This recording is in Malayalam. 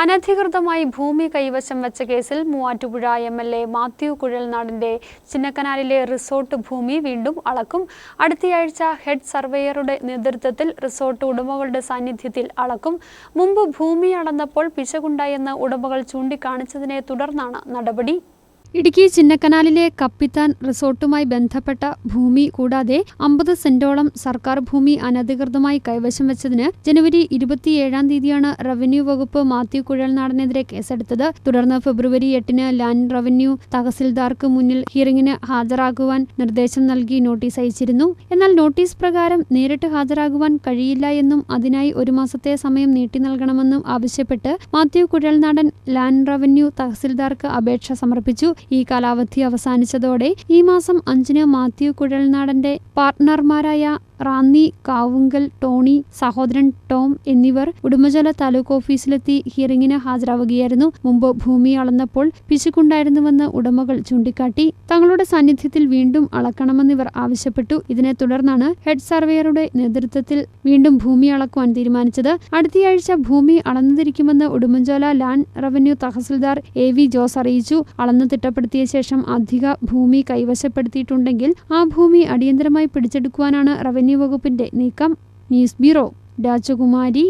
അനധികൃതമായി ഭൂമി കൈവശം വെച്ച കേസിൽ Muvattupuzha M L A Mathew കുഴൽനാടിന്റെ ചിന്നക്കനാലിലെ റിസോർട്ട് ഭൂമി വീണ്ടും അളക്കും. അടുത്തയാഴ്ച ഹെഡ് സർവേയറുടെ നേതൃത്വത്തിൽ റിസോർട്ട് ഉടമകളുടെ സാന്നിധ്യത്തിൽ അളക്കും. മുമ്പ് ഭൂമി അളന്നപ്പോൾ പിശകുണ്ടായെന്ന് ഉടമകൾ ചൂണ്ടിക്കാണിച്ചതിനെ തുടർന്നാണ് നടപടി. ഇടുക്കി ചിന്നക്കനാലിലെ കപ്പിത്താൻ റിസോർട്ടുമായി ബന്ധപ്പെട്ട ഭൂമി കൂടാതെ അമ്പത് സെന്റോളം സർക്കാർ ഭൂമി അനധികൃതമായി കൈവശം വെച്ചതിന് ജനുവരി ഇരുപത്തിയേഴാം തീയതിയാണ് റവന്യൂ വകുപ്പ് മാത്യു കുഴൽനാടനെതിരെ കേസെടുത്തത്. തുടർന്ന് ഫെബ്രുവരി എട്ടിന് ലാൻഡ് റവന്യൂ തഹസിൽദാർക്ക് മുന്നിൽ ഹിയറിംഗിന് ഹാജരാകുവാൻ നിർദ്ദേശം നൽകി നോട്ടീസ് അയച്ചിരുന്നു. എന്നാൽ നോട്ടീസ് പ്രകാരം നേരിട്ട് ഹാജരാകുവാൻ കഴിയില്ല എന്നും അതിനായി ഒരു മാസത്തെ സമയം നീട്ടി നൽകണമെന്നും ആവശ്യപ്പെട്ട് മാത്യു കുഴൽനാടൻ ലാൻഡ് റവന്യൂ തഹസിൽദാർക്ക് അപേക്ഷ സമർപ്പിച്ചു. ഈ കാലാവധി അവസാനിച്ചതോടെ ഈ മാസം അഞ്ചിന് മാത്യു കുഴൽനാടന്റെ പാർട്ട്ണർമാരായ റാന്നി കാവുങ്കൽ ടോണി സഹോദരൻ ടോം എന്നിവർ ഉടുമ്പചോല താലൂക്ക് ഓഫീസിലെത്തി ഹിയറിംഗിന് ഹാജരാവുകയായിരുന്നു. മുമ്പ് ഭൂമി അളന്നപ്പോൾ പിശുക്കുണ്ടായിരുന്നുവെന്ന് ഉടമകൾ ചൂണ്ടിക്കാട്ടി തങ്ങളുടെ സാന്നിധ്യത്തിൽ വീണ്ടും അളക്കണമെന്നിവർ ആവശ്യപ്പെട്ടു. ഇതിനെ തുടർന്നാണ് ഹെഡ് സർവേയറുടെ നേതൃത്വത്തിൽ വീണ്ടും ഭൂമി അളക്കുവാൻ തീരുമാനിച്ചത്. അടുത്തയാഴ്ച ഭൂമി അളന്നുതിരിക്കുമെന്ന് Udumbanchola land revenue tahsildar A V Jose അറിയിച്ചു. അളന്നു തിട്ടപ്പെടുത്തിയ ശേഷം അധിക ഭൂമി കൈവശപ്പെടുത്തിയിട്ടുണ്ടെങ്കിൽ ആ ഭൂമി അടിയന്തരമായി പിടിച്ചെടുക്കുവാനാണ് റവന്യൂ വകുപ്പിന്റെ നീക്കം ന്യൂസ് ബ്യൂറോ രാജകുമാരി